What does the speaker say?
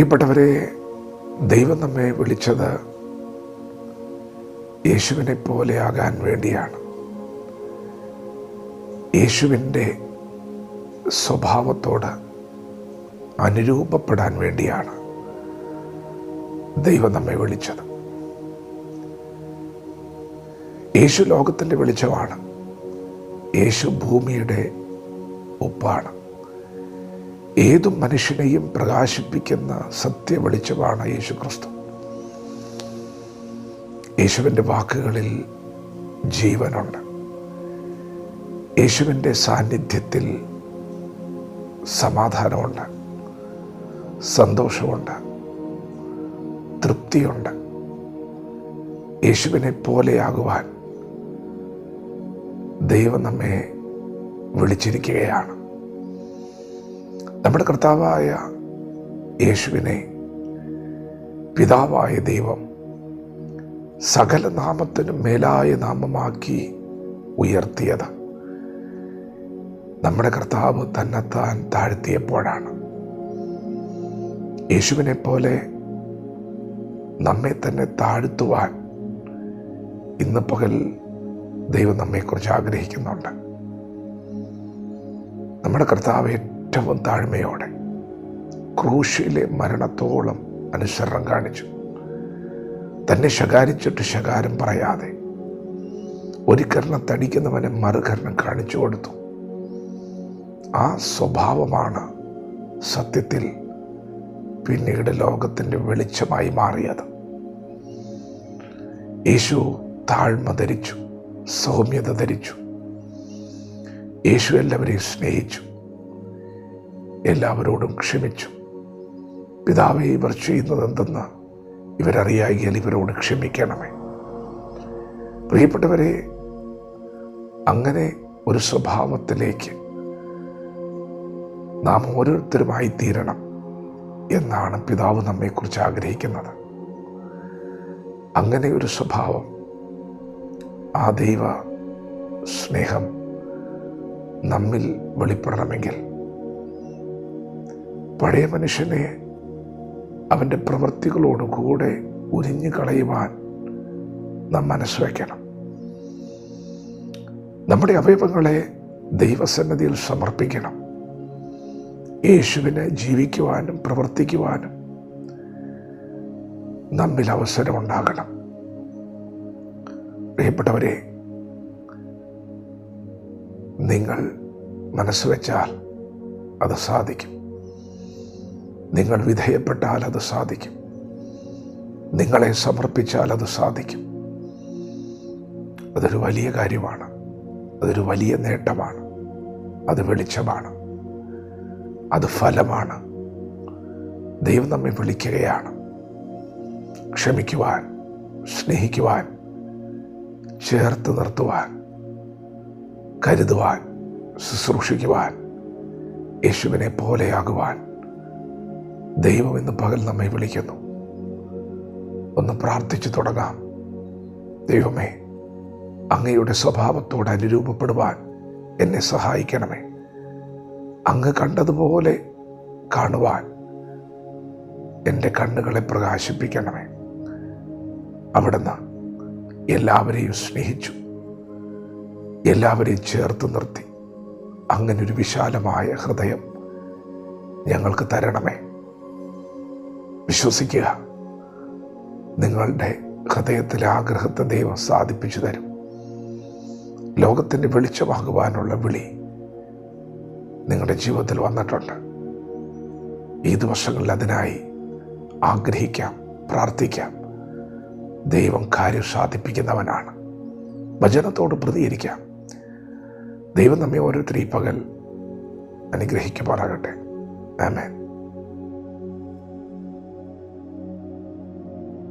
പ്രിയപ്പെട്ടവരെ ദൈവം നമ്മെ വിളിച്ചത് യേശുവിനെ പോലെ പോലെയാകാൻ വേണ്ടിയാണ്. യേശുവിന്റെ സ്വഭാവത്തോട് അനുരൂപപ്പെടാൻ വേണ്ടിയാണ് ദൈവം നമ്മെ വിളിച്ചത്. യേശു ലോകത്തിന്റെ വെളിച്ചമാണ്. യേശു ഭൂമിയുടെ ഉപ്പാണ്. ഏതു മനുഷ്യനെയും പ്രകാശിപ്പിക്കുന്ന സത്യ വെളിച്ചമാണ് യേശു ക്രിസ്തു യേശുവിന്റെ വാക്കുകളിൽ ജീവനുണ്ട്. യേശുവിന്റെ സാന്നിധ്യത്തിൽ സമാധാനമുണ്ട്. സന്തോഷമുണ്ട്. തൃപ്തിയുണ്ട്. യേശുവിനെ പോലെയാകുവാൻ ദൈവം നമ്മെ വിളിച്ചിരിക്കുകയാണ്. നമ്മുടെ കർത്താവായ യേശുവിനെ പിതാവായ ദൈവം സകല നാമത്തിനും മേലായ നാമമാക്കി ഉയർത്തിയത്. നമ്മുടെ കർത്താവ് തന്നെത്താൻ താഴ്ത്തിയപ്പോഴാണ്. യേശുവിനെ പോലെ നമ്മെ തന്നെ താഴ്ത്തുവാൻ ഇന്ന് പകൽ ദൈവം നമ്മെക്കുറിച്ച് ആഗ്രഹിക്കുന്നുണ്ട്. നമ്മുടെ കർത്താവ് ഏറ്റവും താഴ്മയോടെ ക്രൂശിലെ മരണത്തോളം അനുസരണം കാണിച്ചു. തന്നെ ശകാരിച്ചിട്ട് ശകാരം പറയാതെ ഒരു കരണം തടിക്കുന്നവനെ മറുകരണം കാണിച്ചു കൊടുത്തു. ആ സ്വഭാവമാണ് സത്യത്തിൽ പിന്നീട് ലോകത്തിന്റെ വെളിച്ചമായി മാറിയത്. യേശു താഴ്മ ധരിച്ചു സൗമ്യത ധരിച്ചു. യേശു എല്ലാവരെയും സ്നേഹിച്ചു. എല്ലാവരോടും ക്ഷമിച്ചു. പിതാവെ ഇവർ ചെയ്യുന്നത് എന്തെന്ന് ഇവരറിയാകിയാൽ ഇവരോട് ക്ഷമിക്കണമേ. പ്രിയപ്പെട്ടവരെ അങ്ങനെ ഒരു സ്വഭാവത്തിലേക്ക് നാം ഓരോരുത്തരുമായി തീരണം എന്നാണ് പിതാവ് നമ്മെക്കുറിച്ച് ആഗ്രഹിക്കുന്നത്. അങ്ങനെ ഒരു സ്വഭാവം ആ ദൈവ സ്നേഹം നമ്മിൽ വെളിപ്പെടണമെങ്കിൽ പഴയ മനുഷ്യനെ അവന്റെ പ്രവൃത്തികളോട് കൂടെ ഉരിഞ്ഞു കളയുവാൻ നാം മനസ്സ് വയ്ക്കണം. നമ്മുടെ അവയവങ്ങളെ ദൈവസന്നതിയിൽ സമർപ്പിക്കണം. യേശുവിനെ ജീവിക്കുവാനും പ്രവർത്തിക്കുവാനും നമ്മിൽ അവസരമുണ്ടാകണം പ്രിയപ്പെട്ടവരെ നിങ്ങൾ മനസ്സ് വെച്ചാൽ അത് സാധിക്കും. നിങ്ങൾ വിധേയപ്പെട്ടാൽ അത് സാധിക്കും. നിങ്ങളെ സമർപ്പിച്ചാൽ അത് സാധിക്കും. അതൊരു വലിയ കാര്യമാണ്. അതൊരു വലിയ നേട്ടമാണ്. അത് വെളിച്ചമാണ്. അത് ഫലമാണ്. ദൈവം നമ്മെ വിളിക്കുകയാണ്. ക്ഷമിക്കുവാൻ സ്നേഹിക്കുവാൻ ചേർത്ത് നിർത്തുവാൻ കരുതുവാൻ ശുശ്രൂഷിക്കുവാൻ യേശുവിനെ പോലെയാകുവാൻ ദൈവം ഇന്ന് പകൽ നമ്മെ വിളിക്കുന്നു. ഒന്ന് പ്രാർത്ഥിച്ചു തുടങ്ങാം. ദൈവമേ അങ്ങയുടെ സ്വഭാവത്തോട് അനുരൂപപ്പെടുവാൻ എന്നെ സഹായിക്കണമേ. അങ്ങ് കണ്ടതുപോലെ കാണുവാൻ എന്റെ കണ്ണുകളെ പ്രകാശിപ്പിക്കണമേ. അവിടുന്ന് എല്ലാവരെയും സ്നേഹിച്ചു. എല്ലാവരെയും ചേർത്ത് നിർത്തി. അങ്ങനൊരു വിശാലമായ ഹൃദയം ഞങ്ങൾക്ക് തരണമേ. വിശ്വസിക്കുക. നിങ്ങളുടെ ഹൃദയത്തിലെ ആഗ്രഹത്തെ ദൈവം സാധിപ്പിച്ചു തരും. ലോകത്തിന്റെ വെളിച്ചമാകുവാനുള്ള വിളി നിങ്ങളുടെ ജീവിതത്തിൽ വന്നിട്ടുണ്ട്. ഈ ദിവസങ്ങളിൽ അതിനായി ആഗ്രഹിക്കാം പ്രാർത്ഥിക്കാം. ദൈവം കാര്യം സാധിപ്പിക്കുന്നവനാണ്. വചനത്തോട് പ്രതികരിക്കാം. ദൈവം നമ്മെ ഓരോരുത്തരും ഈ പകൽ അനുഗ്രഹിക്കുമാറാകട്ടെ. ആമേൻ.